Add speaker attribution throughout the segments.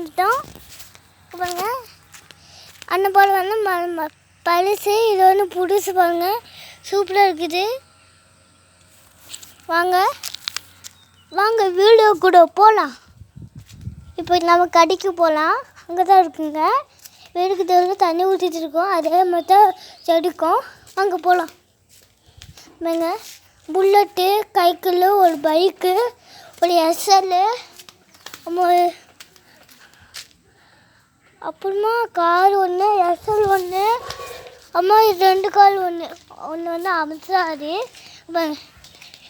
Speaker 1: வந்துட்டோம். பாருங்க. அண்ணன் போல் வந்து ம ம- பழசு இது வந்து புதுசு பாருங்க. சூப்பராக இருக்குது. வாங்க. வாங்க வீடியோ கூட போகலாம் இப்போ நம்ம கடைக்கு போகலாம் அங்கே தான் இருக்குங்க. வீடுக்கு தேவை தண்ணி ஊற்றிட்டு இருக்கோம். அதே மாதிரி தான் செடிக்கும். அங்கே போகலாம் பாருங்க. புல்லட்டு சைக்கிள் ஒரு பைக்கு ஒரு எஸ்எல்லு அப்புறமா கார் ஒன்று எஸ்எல் ஒன்று அம்மா இது ரெண்டு கால் ஒன்று ஒன்று வந்து அமிச்சாரு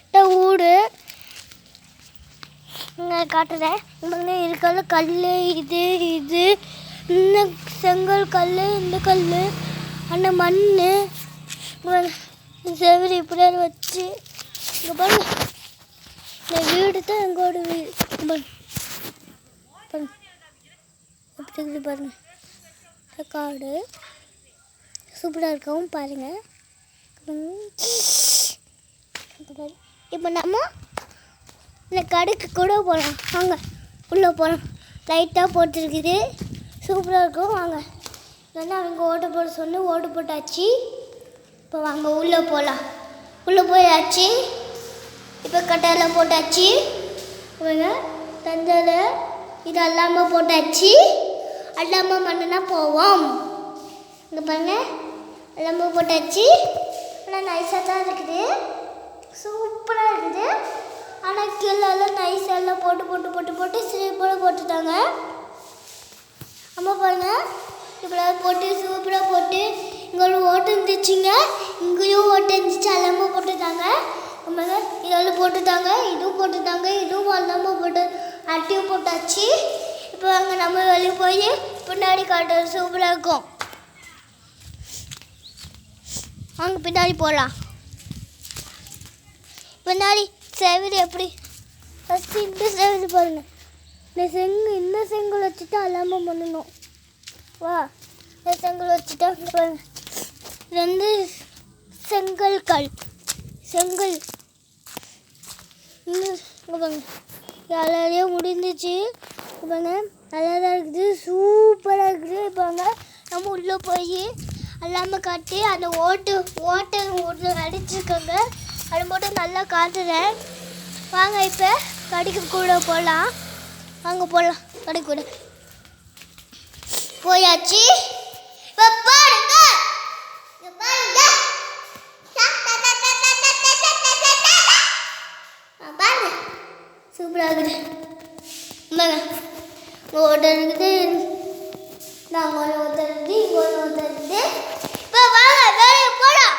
Speaker 1: இந்த வீடு இங்கே காட்டுறேன். இங்கே இருக்கிற கல் இது இது இந்த செங்கல் கல் இந்த கல் அந்த மண் செவரி இப்படியே வச்சு இங்கே பாருங்க. இந்த வீடு தான் எங்களோட வீடு இங்க பாருங்க பாருங்க எப்படி இருக்குது பாருங்க. காடு சூப்பராக இருக்கவும் பாருங்கள் இப்போ நம்ம இந்த கடைக்கு கூட போகலாம் வாங்க உள்ளே போகலாம் லைட்டாக போட்டிருக்குது. சூப்பராக இருக்கும். வாங்க. இல்லைன்னா அவங்க ஓட்ட போட சொன்னு ஓட்டு போட்டாச்சு. இப்போ வாங்க உள்ளே போகலாம் உள்ளே போயாச்சு. இப்போ கட்டாயில் போட்டாச்சு. இவங்க தந்தால இதெல்லாமல் போட்டாச்சு. அல்லாமல் மண்ணுனா போவோம். இங்கே பாருங்க. அல்லாமல் போட்டாச்சு. ஆனால் நைஸாக தான் இருக்குது. சூப்பராக இருக்குது. ஆனால் கீழே எல்லாம் நைஸ் எல்லாம் போட்டு போட்டு போட்டு போட்டு சூப்பராக போட்டுட்டாங்க. அம்மா பாருங்க. இப்படிலாம் போட்டு சூப்பராக போட்டு இங்கே ஒரு ஓட்டு இருந்துச்சுங்க. இங்கேயும் ஓட்டு இருந்துச்சு. எல்லாமே போட்டுட்டாங்க. ஆமாங்க இதெல்லாம் போட்டுட்டாங்க இதுவும் போட்டுட்டாங்க இதுவும் எல்லாமே போட்டு அட்டியும் போட்டாச்சு. நம்ம வெளியே போய் பின்னாடி காட்டுறது சூப்பராக இருக்கும். அங்கே பின்னாடி போகலாம் பின்னாடி செவிடு எப்படி? ஃபஸ்ட்டு இந்த செவிடு பாருங்க. இந்த செங்கு இந்த செங்கல் வச்சுட்டு எல்லாமே பண்ணணும் வா இந்த செங்கல் வச்சுட்டா இங்க பாருங்க. இது வந்து செங்கல் கல் செங்கல். இன்னும் இங்க பாருங்க. எல்லாரையும் முடிஞ்சிச்சு. இங்க பாருங்க. நல்லா தான் இருக்குது. சூப்பராக இருக்குது. இப்போ நம்ம உள்ளே போய் எல்லாமே கட்டி அந்த ஓட்டு ஓட்டை ஒன்று அடிச்சிருக்காங்க. அது மட்டும் நல்லா காட்டுறேன். வாங்க இப்போ கடைக்கு கூட போகலாம் வாங்க போகலாம் கடைக்கு கூட. போயாச்சு. இப்போ பாருங்க. பாருங்க. பாருங்க. சூப்பராக இருக்குது. இந்தாங்க இருக்குது நாங்கள் இங்கே இப்போ வாங்க வெளியே போகலாம்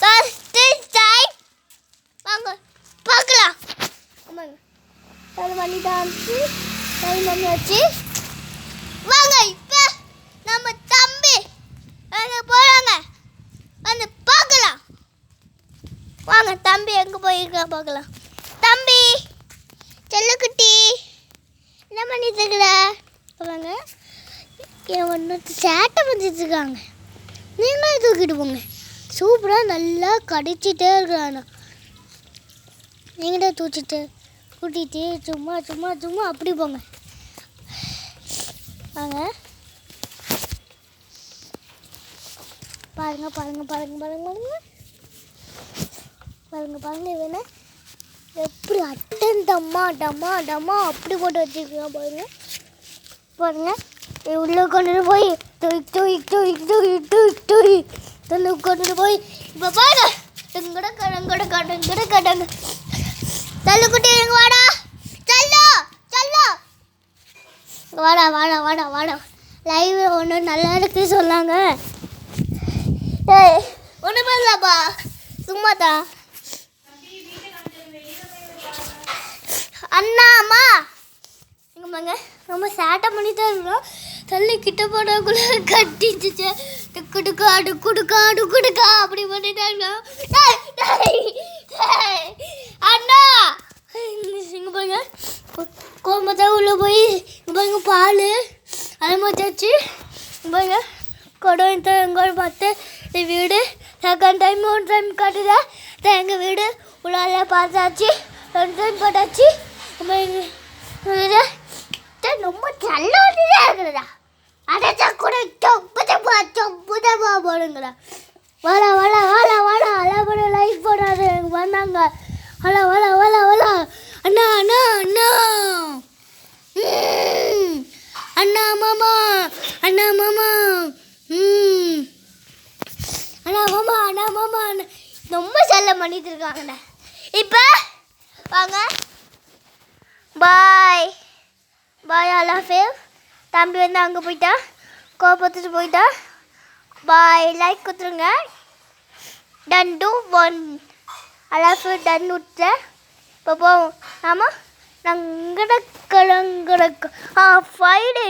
Speaker 1: ஃபஸ்ட்டு டைம் வாங்க பார்க்கலாம். ஆமாங்க. டைம் பண்ணிட்டாச்சு டைம் வாங்க இப்போ நம்ம தம்பி அங்கே போகிறாங்க வந்து பார்க்கலாம். வாங்க தம்பி எங்கே போயிருக்கா பார்க்கலாம். தம்பி செல்லக்குட்டி என்ன பண்ணிட்டு இருக்கிற போகிறாங்க என் ஒன்று சேட்டை பண்ணிட்டுருக்காங்க நீங்களே தூக்கிட்டு போங்க. சூப்பராக நல்லா கடிச்சிட்டே இருக்கிறானா நீங்களே தூச்சிட்டு கூட்டிகிட்டு சும்மா சும்மா சும்மா அப்படி போங்க. வாங்க. பாருங்க பாருங்க பாருங்க பாருங்க பாருங்க. பாருங்க பாருங்க இவனை எப்படி அட்டன் டம்மா டம்மா டம்மா அப்படி போட்டு வச்சிருக்கான் பாருங்க. பாருங்க. உள்ளே உள்ள கொண்டு போய் தூய் தூய் தூய் தூய் தூய் தூய். தள்ளு கொண்டு போய் இப்போ பாருங்க எங்கட கடங்கட கடங்கட கடங்க தள்ளு குட்டி எங்க வாடா. தள்ளு தள்ளு. வாடா வாடா வாடா வாடா. லைவ் ஒன்று நல்லா இருக்கு சொன்னாங்க. ஏய் ஒன்றுமே பண்ணலப்பா. சும்மா தான் அண்ணா அம்மா. இங்க நம்ம ரொம்ப சேட்டை பண்ணிட்டு இருக்கோம் தள்ளி கிட்ட போடக்குள்ள கட்டிச்சு டுக்கு டுக்கா டுக்குடுக்கா அப்படி டுக்கு டுக்கா அப்படி டேய், டேய். அண்ணா. இங்க பாருங்க. கோம்பத்தா உள்ள போய் பாருங்க பால். அது மாதிரி இங்க பாருங்க. குடம் எங்கோட பார்த்து வீடு. செகண்ட் டைம் மூணு டைம் காட்டுதா. எங்கள் வீடு. உள்ளால பார்த்தாச்சு. ரெண்டு டைம் போட்டாச்சு. நம்ம பார்த்தா ரொம்ப தள்ளோடியா இருக்கிறதா அடைச்சா கூட சொப்புத போ சொப்புத போ போடுங்கிறா வள வள வள வள அளவோட லைஃப் போடாது வந்தாங்க வள வள வள வள அண்ணா அண்ணா அண்ணா அண்ணா மாமா அண்ணா மாமா அண்ணா மாமா அண்ணா மாமா ரொம்ப செல்ல பண்ணிட்டு இருக்காங்கண்ணா பாய் அலாஃபேவ் தம்பி வந்து அங்கே போயிட்டா. கோபத்துட்டு போயிட்டா. பாய் லைக் கொடுத்துருங்க. டன் டூ ஒன் அலாஃபேவ் டன் விட்டேன் இப்போ போவோம். ஆமாம் நாங்கள் ஆ ஃபைவ் டே